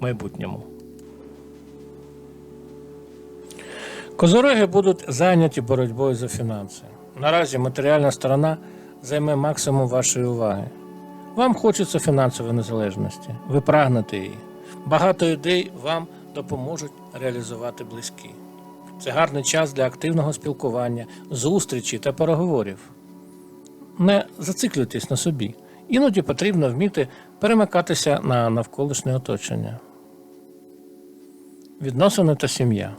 майбутньому. Козороги будуть зайняті боротьбою за фінанси. Наразі матеріальна сторона займе максимум вашої уваги. Вам хочеться фінансової незалежності, ви прагнете її. Багато ідей вам допоможуть реалізувати близькі. Це гарний час для активного спілкування, зустрічі та переговорів. Не зациклюйтесь на собі. Іноді потрібно вміти перемикатися на навколишнє оточення. Відносини та сім'я.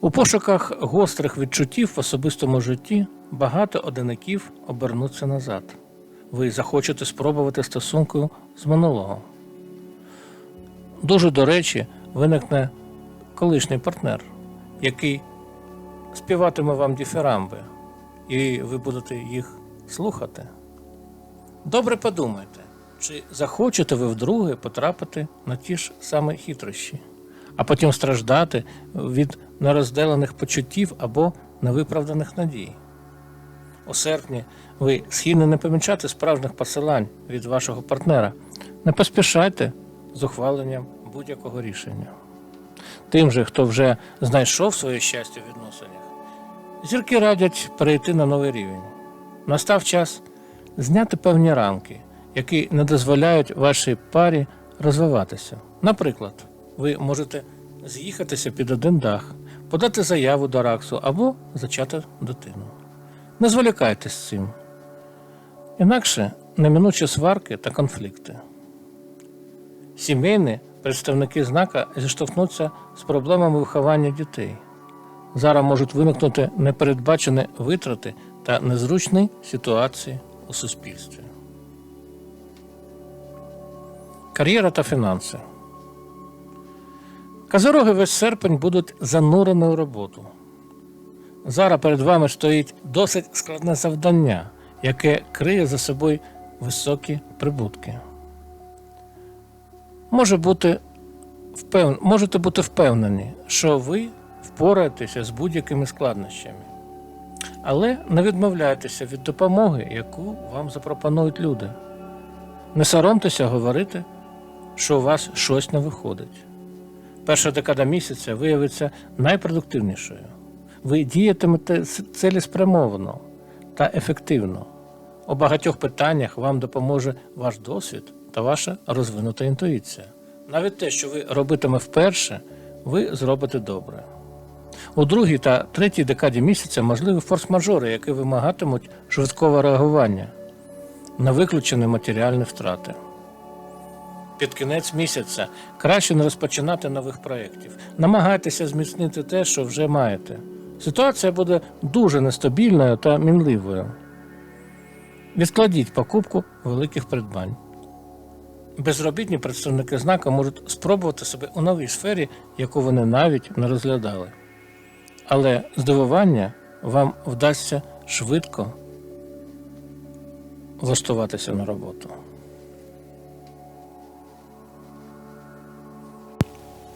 У пошуках гострих відчуттів в особистому житті багато одиників обернуться назад. Ви захочете спробувати стосунку з минулого. Дуже до речі, виникне колишній партнер, який співатиме вам діфірамби, і ви будете їх слухати. Добре подумайте, чи захочете ви вдруге потрапити на ті ж саме хитрощі, а потім страждати від нерозділених почуттів або невиправданих надій. У серпні ви схильні не помічати справжніх посилань від вашого партнера. Не поспішайте з ухваленням будь-якого рішення. Тим же, хто вже знайшов своє щастя в відносинах, зірки радять перейти на новий рівень. Настав час зняти певні рамки, які не дозволяють вашій парі розвиватися. Наприклад, ви можете з'їхатися під один дах, подати заяву до РАКСу або зачати дитину. Не зволікайте з цим. Інакше неминучі сварки та конфлікти. Сімейні представники знака зіштовхнуться з проблемами виховання дітей. Зараз можуть виникнути непередбачені витрати та незручні ситуації у суспільстві. Кар'єра та фінанси. Казороги весь серпень будуть занурені у роботу. Зараз перед вами стоїть досить складне завдання, яке криє за собою високі прибутки. Може бути впев... Можете бути впевнені, що ви впораєтеся з будь-якими складнощами. Але не відмовляйтеся від допомоги, яку вам запропонують люди. Не соромтеся говорити, що у вас щось не виходить. Перша декада місяця виявиться найпродуктивнішою. Ви діятимете цілеспрямовано та ефективно. У багатьох питаннях вам допоможе ваш досвід та ваша розвинута інтуїція. Навіть те, що ви робитиме вперше, ви зробите добре. У другій та третій декаді місяця можливі форс-мажори, які вимагатимуть швидкого реагування на виключені матеріальні втрати. Під кінець місяця краще не розпочинати нових проєктів. Намагайтеся зміцнити те, що вже маєте. Ситуація буде дуже нестабільною та мінливою. Відкладіть покупку великих придбань. Безробітні представники знака можуть спробувати себе у новій сфері, яку вони навіть не розглядали. Але здивування вам вдасться швидко влаштуватися на роботу.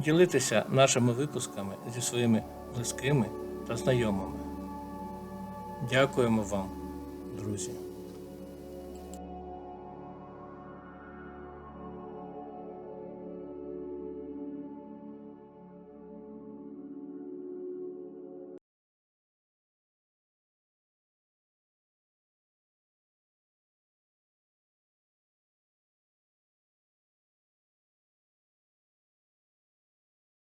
ділитися нашими випусками зі своїми близькими та знайомими. Дякуємо вам, друзі.